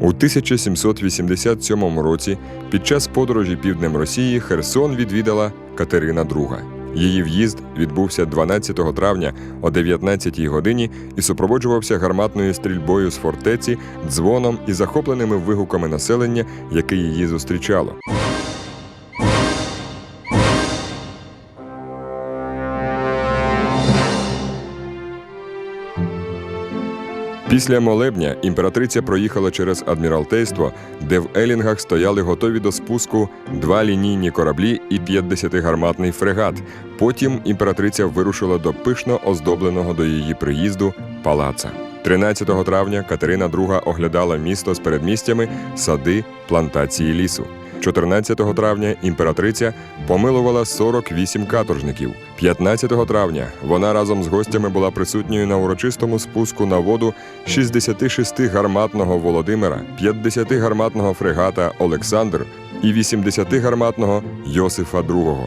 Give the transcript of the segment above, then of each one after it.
У 1787 році під час подорожі півднем Росії Херсон відвідала Катерина II. Її в'їзд відбувся 12 травня о 19 годині і супроводжувався гарматною стрільбою з фортеці, дзвоном і захопленими вигуками населення, яке її зустрічало. Після молебня імператриця проїхала через адміралтейство, де в Елінгах стояли готові до спуску два лінійні кораблі і 50-гарматний фрегат. Потім імператриця вирушила до пишно оздобленого до її приїзду палаца. 13 травня Катерина II оглядала місто з передмістями, сади, плантації лісу. 14 травня імператриця помилувала 48 каторжників. 15 травня вона разом з гостями була присутньою на урочистому спуску на воду 66-гарматного Володимира, 50-гарматного фрегата Олександр і 80-гарматного Йосифа II.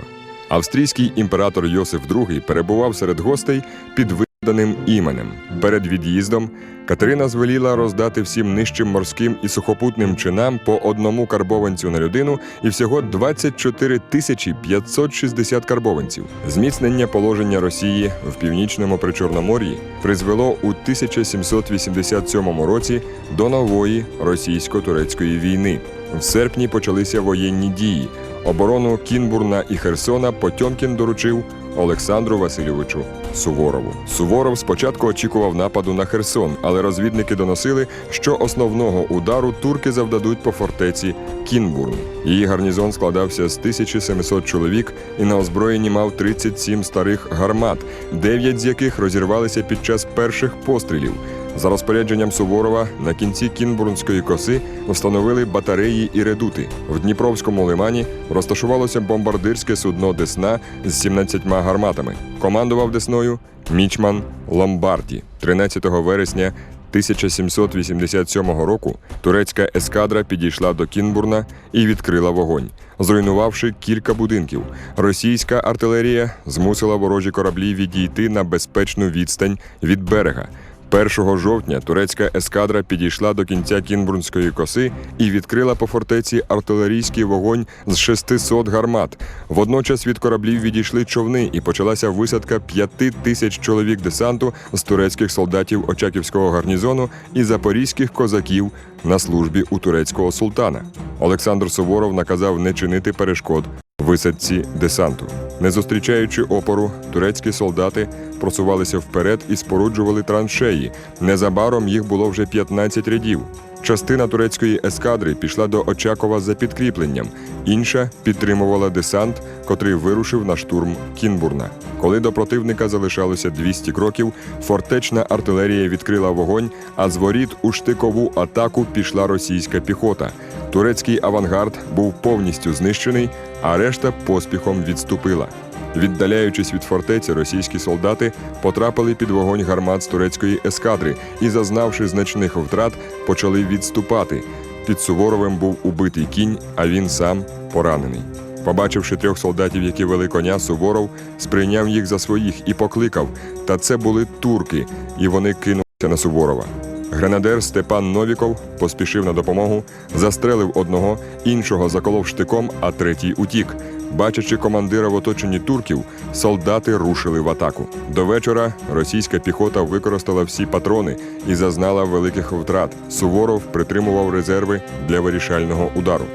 Австрійський імператор Йосиф II перебував серед гостей під виданим іменем. Перед від'їздом Катерина звеліла роздати всім нижчим морським і сухопутним чинам по одному карбованцю на людину і всього 24 тисячі 560 карбованців. Зміцнення положення Росії в північному Причорномор'ї призвело у 1787 році до нової російсько-турецької війни. В серпні почалися воєнні дії. Оборону Кінбурна і Херсона Потьомкін доручив Олександру Васильовичу Суворову. Суворов спочатку очікував нападу на Херсон, але розвідники доносили, що основного удару турки завдадуть по фортеці Кінбурн. Її гарнізон складався з 1700 чоловік і на озброєнні мав 37 старих гармат, 9 з яких розірвалися під час перших пострілів. За розпорядженням Суворова на кінці Кінбурнської коси встановили батареї і редути. В Дніпровському лимані розташувалося бомбардирське судно Десна з 17 гарматами. Командував Десною Мічман Ломбарді. 13 вересня 1787 року турецька ескадра підійшла до Кінбурна і відкрила вогонь, зруйнувавши кілька будинків. Російська артилерія змусила ворожі кораблі відійти на безпечну відстань від берега. 1 жовтня турецька ескадра підійшла до кінця Кінбурнської коси і відкрила по фортеці артилерійський вогонь з 600 гармат. Водночас від кораблів відійшли човни і почалася висадка 5 тисяч чоловік десанту з турецьких солдатів Очаківського гарнізону і запорізьких козаків на службі у турецького султана. Олександр Суворов наказав не чинити перешкод висадці десанту. Не зустрічаючи опору, турецькі солдати просувалися вперед і споруджували траншеї. Незабаром їх було вже 15 рядів. Частина турецької ескадри пішла до Очакова за підкріпленням, інша підтримувала десант, котрий вирушив на штурм Кінбурна. Коли до противника залишалося 200 кроків, фортечна артилерія відкрила вогонь, а з воріт у штикову атаку пішла російська піхота. Турецький авангард був повністю знищений, а решта поспіхом відступила. Віддаляючись від фортеці, російські солдати потрапили під вогонь гармат з турецької ескадри і, зазнавши значних втрат, почали відступати. Під Суворовим був убитий кінь, а він сам поранений. Побачивши трьох солдатів, які вели коня, Суворов сприйняв їх за своїх і покликав. Та це були турки, і вони кинулися на Суворова. Гренадер Степан Новіков поспішив на допомогу, застрелив одного, іншого заколов штиком, а третій утік. Бачачи командира в оточенні турків, солдати рушили в атаку. До вечора російська піхота використала всі патрони і зазнала великих втрат. Суворов притримував резерви для вирішального удару.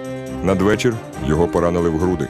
Надвечір його поранили в груди.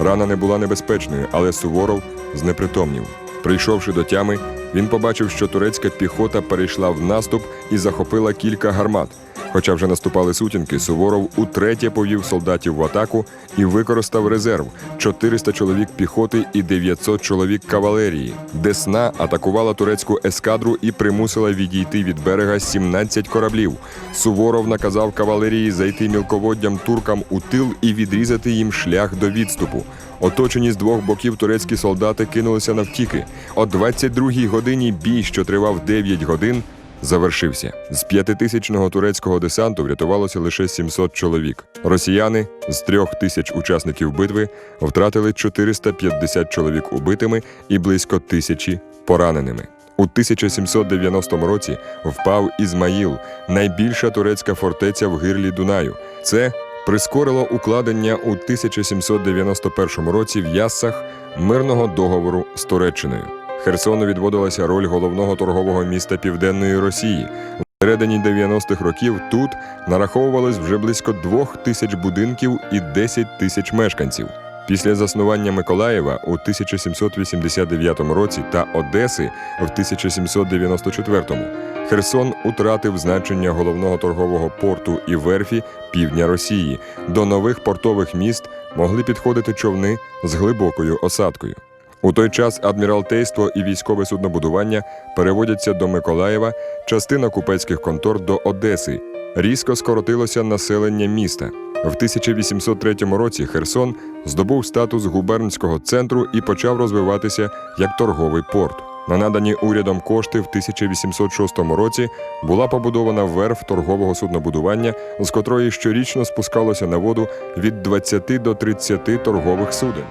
Рана не була небезпечною, але Суворов знепритомнів. Прийшовши до тями, він побачив, що турецька піхота перейшла в наступ і захопила кілька гармат. Хоча вже наступали сутінки, Суворов утретє повів солдатів в атаку і використав резерв 400 чоловік піхоти і 900 чоловік кавалерії. Десна атакувала турецьку ескадру і примусила відійти від берега 17 кораблів. Суворов наказав кавалерії зайти мілководдям туркам у тил і відрізати їм шлях до відступу. Оточені з двох боків турецькі солдати кинулися навтіки. О 22-й годині бій, що тривав 9 годин, завершився. З п'ятитисячного турецького десанту врятувалося лише 700 чоловік. Росіяни з трьох тисяч учасників битви втратили 450 чоловік убитими і близько тисячі пораненими. У У 1790 році впав Ізмаїл, найбільша турецька фортеця в гирлі Дунаю. Це прискорило укладення у 1791 році в Яссах мирного договору з Туреччиною. Херсону відводилася роль головного торгового міста Південної Росії. В середині 90-х років тут нараховувалось вже близько двох тисяч будинків і 10 тисяч мешканців. Після заснування Миколаєва у 1789 році та Одеси в 1794 Херсон утратив значення головного торгового порту і верфі півдня Росії. До нових портових міст могли підходити човни з глибокою осадкою. У той час адміралтейство і військове суднобудування переводяться до Миколаєва, частина купецьких контор до Одеси. Різко скоротилося населення міста. В 1803 році Херсон здобув статус губернського центру і почав розвиватися як торговий порт. На надані урядом кошти в 1806 році була побудована верф торгового суднобудування, з котрої щорічно спускалося на воду від 20 до 30 торгових суден.